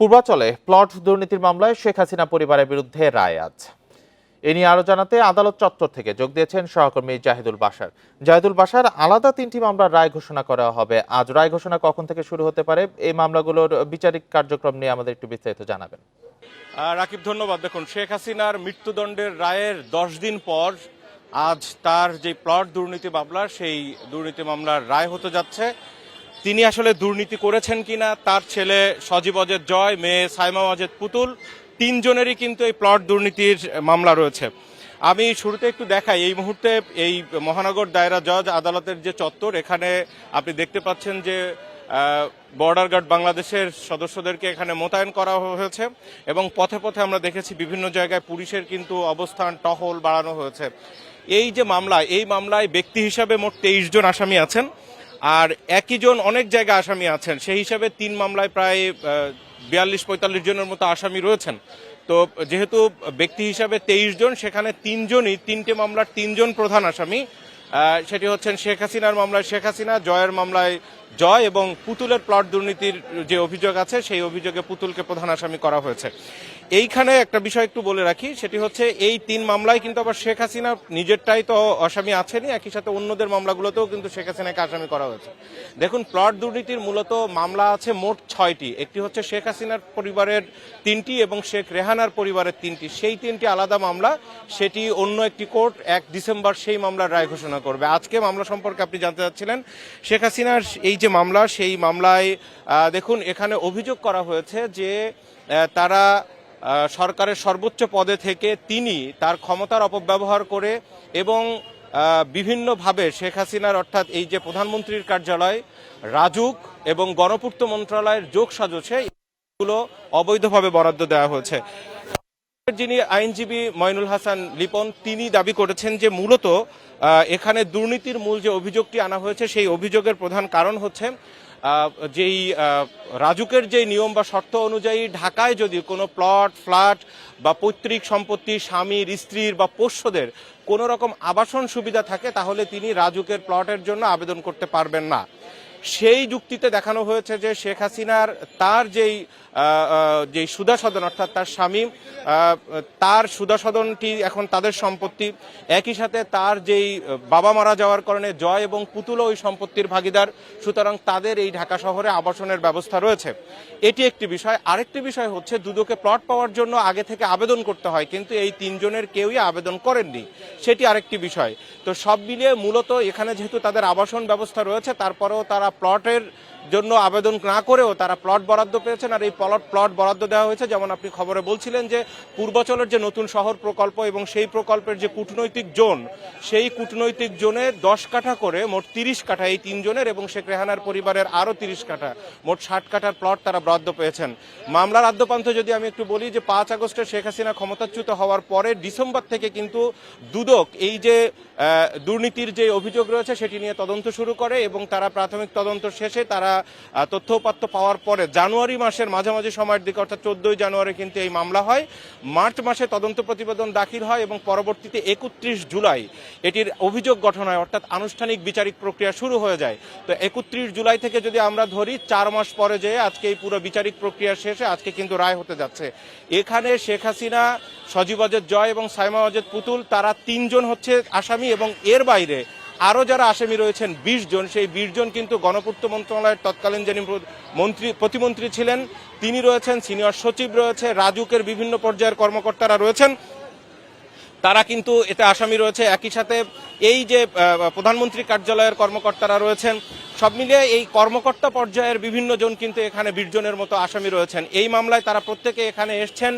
পূর্বাচলে plot দুর্নীতির মামলায় শেখ হাসিনা পরিবারের বিরুদ্ধে রায় আজ। এ নিয়ে আরও জানাতে আদালত চত্বর থেকে যোগ দিয়েছেন সহকর্মী জাহিদুল বাসার জাহিদুল বাসার আলাদা তিনটি মামলার রায় ঘোষণা করা হবে। আজ রায় ঘোষণা কখন থেকে শুরু হতে পারে এই মামলাগুলোর বিচারিক কার্যক্রম নিয়ে আমাদের একটু বিস্তারিত জানাবেন। রাকিব, ধন্যবাদ। দেখুন, শেখ হাসিনার মৃত্যুদণ্ডের রায়ের দশ দিন পর আজ তার যে প্লট দুর্নীতি মামলা, সেই দুর্নীতি মামলার রায় হতে যাচ্ছে। তিনি আসলে দুর্নীতি করেছেন কিনা, তার ছেলে সজীব অজেদ জয়, মেয়ে সাইমা অজেদ পুতুল, তিনজনেরই কিন্তু এই প্লট দুর্নীতির মামলা রয়েছে। আমি শুরুতে একটু দেখাই, এই মুহূর্তে এই মহানগর দায়রা জজ আদালতের যে চত্বর, এখানে আপনি দেখতে পাচ্ছেন যে বর্ডার গার্ড বাংলাদেশের সদস্যদেরকে এখানে মোতায়েন করা হয়েছে এবং পথে পথে আমরা দেখেছি বিভিন্ন জায়গায় পুলিশের কিন্তু অবস্থান টহল বাড়ানো হয়েছে। এই যে মামলা, এই মামলায় ব্যক্তি হিসাবে মোট তেইশ জন আসামি আছেন। আর একই জন অনেক জায়গায় আসামি আছেন। সেই হিসাবে তিন মামলায় প্রায় বিয়াল্লিশ, পঁয়তাল্লিশ জনের মতো আসামি রয়েছেন। তো যেহেতু ব্যক্তি হিসাবে তেইশ জন, সেখানে তিনজনই তিনটে মামলার তিনজন প্রধান আসামি। সেটি হচ্ছেন শেখ হাসিনার মামলায় শেখ হাসিনা, জয়ের মামলায় জয় এবং পুতুলের প্লট দুর্নীতির যে অভিযোগ আছে, সেই অভিযোগে পুতুলকে প্রধান আসামি করা হয়েছে। এইখানে একটা বিষয় একটু বলে রাখি, সেটি হচ্ছে এই তিন মামলায় কিন্তু আবার শেখ হাসিনা নিজেরটাই তো আসামি আছেনই, একই সাথে অন্যদের মামলাগুলোতেও কিন্তু শেখ হাসিনাকে আসামি করা হয়েছে। দেখুন, প্লট দুর্নীতির মূলত মামলা আছে মোট ছয়টি, একটি হচ্ছে শেখ হাসিনার পরিবারের তিনটি এবং শেখ রেহানার পরিবারের তিনটি। সেই তিনটি আলাদা মামলা, সেটি অন্য একটি কোর্ট এক ডিসেম্বর সেই মামলার রায় ঘোষণা করবে। আজকে মামলা সম্পর্কে আপনি জানতে চাচ্ছিলেন, শেখ হাসিনার এই যে মামলা, সেই মামলায় দেখুন, এখানে অভিযোগ করা হয়েছে যে তারা সরকারের সর্বোচ্চ পদে থেকে তিনি তার ক্ষমতার অপব্যবহার করে এবং বিভিন্নভাবে শেখ হাসিনার অর্থাৎ এই যে প্রধানমন্ত্রীর কার্যালয়, রাজুক এবং গণপূর্ত মন্ত্রণালয়ের যোগ সাজছে এগুলো অবৈধভাবে বরাদ্দ দেওয়া হয়েছে। যিনি আইনজীবী ময়নুল হাসান লিপন, তিনি দাবি করেছেন যে মূলত এখানে দুর্নীতির মূল যে অভিযোগটি আনা হয়েছে, সেই অভিযোগের প্রধান কারণ হচ্ছে যেই রাজুকের যে নিয়ম বা শর্ত অনুযায়ী ঢাকায় যদি কোনো প্লট, ফ্ল্যাট বা পৈতৃক সম্পত্তি স্বামীর স্ত্রীর বা পোষ্যদের কোনো রকম আবাসন সুবিধা থাকে, তাহলে তিনি রাজুকের প্লটের জন্য আবেদন করতে পারবেন না। সেই যুক্তিতে দেখানো হয়েছে যে শেখ হাসিনার তার যেই যেই সুদা সদন অর্থাৎ তার স্বামী তার সুদা সদনটি এখন তাদের সম্পত্তি। একই সাথে তার যেই বাবা মারা যাওয়ার কারণে জয় এবং পুতুল ওই সম্পত্তির ভাগিদার। সুতরাং তাদের এই ঢাকা শহরে আবাসনের ব্যবস্থা রয়েছে। এটি একটি বিষয়। আরেকটি বিষয় হচ্ছে দুদকে প্লট পাওয়ার জন্য আগে থেকে আবেদন করতে হয়, কিন্তু এই তিনজনের কেউই আবেদন করেননি। সেটি আরেকটি বিষয়। তো সব মিলিয়ে মূলত এখানে যেহেতু তাদের আবাসন ব্যবস্থা রয়েছে, তারপরেও তারা প্লটের জন্য আবেদন না করেও তারা প্লট বরাদ্দ পেয়েছেন। আর এই প্লট প্লট বরাদ্দ দেওয়া হয়েছে, যেমন আপনি খবরে বলছিলেন যে পূর্বাচলের যে নতুন শহর প্রকল্প এবং সেই প্রকল্পের যে কূটনৈতিক জোন, সেই কূটনৈতিক জোনে দশ কাঠা করে মোট তিরিশ কাঠা এই তিনজনের এবং শেখ রেহানার পরিবারের আরও তিরিশ কাঠা, মোট ষাট কাঠার প্লট তারা বরাদ্দ পেয়েছেন। মামলার আদ্যপান্থ যদি আমি একটু বলি যে পাঁচ আগস্টে শেখ হাসিনা ক্ষমতাচ্যুত হওয়ার পরে ডিসেম্বর থেকে কিন্তু দুদক এই যে দুর্নীতির যে অভিযোগ রয়েছে সেটি নিয়ে তদন্ত শুরু করে এবং তারা প্রাথমিক তদন্ত শেষে তারা তথ্য উপাত্ত পাওয়ার পরে জানুয়ারি মাসের মাঝামাঝি সময়ের দিকে, অর্থাৎ চোদ্দই জানুয়ারি কিন্তু এই মামলা হয়। মার্চ মাসে তদন্ত প্রতিবেদন দাখিল হয় এবং পরবর্তীতে একত্রিশ জুলাই এটির অভিযোগ গঠন হয়, অর্থাৎ আনুষ্ঠানিক বিচারিক প্রক্রিয়া শুরু হয়ে যায়। তো একত্রিশ জুলাই থেকে যদি আমরা ধরি, চার মাস পরে যে আজকে এই পুরো বিচারিক প্রক্রিয়া শেষে আজকে কিন্তু রায় হতে যাচ্ছে। এখানে শেখ হাসিনা, সজীব অজেদ জয় এবং সাইমা অজেদ পুতুল, তারা তিনজন হচ্ছে আসামি এবং এর বাইরে আরও যারা আসামি রয়েছেন, বিশ জন। সেই বিশ জন কিন্তু গণপূর্ত মন্ত্রণালয়ের তৎকালীন যিনি মন্ত্রী, প্রতিমন্ত্রী ছিলেন, তিনি রয়েছেন, সিনিয়র সচিব রয়েছে, রাজুকের বিভিন্ন পর্যায়ের কর্মকর্তারা রয়েছেন। তারা কিন্তু এতে আসামি রয়েছে। একই সাথে এই যে প্রধানমন্ত্রী কার্যালয়ের কর্মকর্তারা রয়েছেন, সব মিলিয়ে এই কর্মকর্তা পর্যায়ের বিভিন্ন জন কিন্তু এখানে বিশ জনের মতো আসামি রয়েছেন। এই মামলায় তারা প্রত্যেকে এখানে এসছেন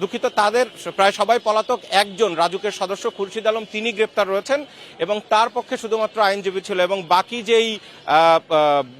দুঃখিত, তাদের প্রায় সবাই পলাতক একজন রাজুকের সদস্য খুরশিদ আলম, তিনি গ্রেপ্তার রয়েছেন এবং তার পক্ষে শুধুমাত্র আইনজীবী ছিল এবং বাকি যেই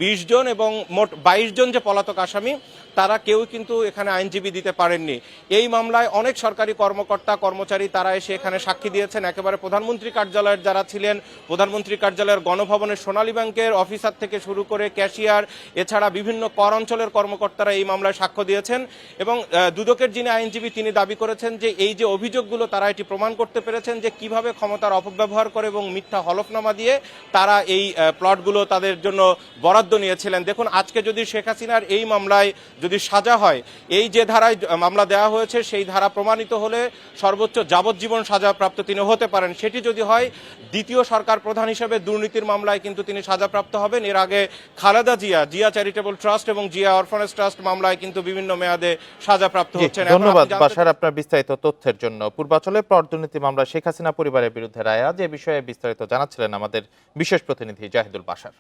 বিশ জন এবং মোট বাইশ জন যে পলাতক আসামি তারা কেউ কিন্তু এখানে আইনজীবী দিতে পারেননি। এই মামলায় অনেক সরকারি কর্মকর্তা, কর্মচারী তারা এসে এখানে সাক্ষী দিয়েছেন। একেবারে প্রধানমন্ত্রী কার্যালয়ের যারা ছিলেন, প্রধানমন্ত্রী কার্যালয়ের গণভবনের সোনালী ব্যাংকের অফিসার থেকে শুরু করে ক্যাশিয়ার, এছাড়া বিভিন্ন কর অঞ্চলের কর্মকর্তারা এই মামলায় সাক্ষ্য দিয়েছেন এবং দুদকের যিনি আইনজীবী তিনি দাবি করেছেন যে এই যে অভিযোগগুলো তারা এটি প্রমাণ করতে পেরেছেন যে কীভাবে ক্ষমতার অপব্যবহার করে এবং মিথ্যা হলফনামা দিয়ে তারা এই প্লটগুলো তাদের জন্য বরাদ্দ নিয়েছিলেন। দেখুন, আজকে যদি শেখ হাসিনার এই মামলায় যদি সাজা হয় এই যে ধারায় মামলা দেওয়া হয়েছে সেই ধারা প্রমাণিত হলে সর্বোচ্চ যাবজ্জীবন সাজাপ্রাপ্ত তিনি হতে পারেন। সেটি যদি হয় দ্বিতীয় সরকার প্রধান হিসেবে দুর্নীতির মামলায় কিন্তু তিনি সাজাপ্রাপ্ত হবেন। এর আগে খালেদা জিয়া জিয়া চ্যারিটেবল ট্রাস্ট এবং জিয়া অরফানেজ ট্রাস্ট মামলায় কিন্তু বিভিন্ন মেয়াদে সাজাপ্রাপ্ত হচ্ছেন। ধন্যবাদ বাসার আপনার বিস্তারিত তথ্যের জন্য। পূর্বাচলে দুর্নীতি মামলা শেখ হাসিনা পরিবারের বিরুদ্ধে রায় আজ এ বিষয়ে বিস্তারিত জানাচ্ছিলেন আমাদের বিশেষ প্রতিনিধি জাহিদুল বাসার।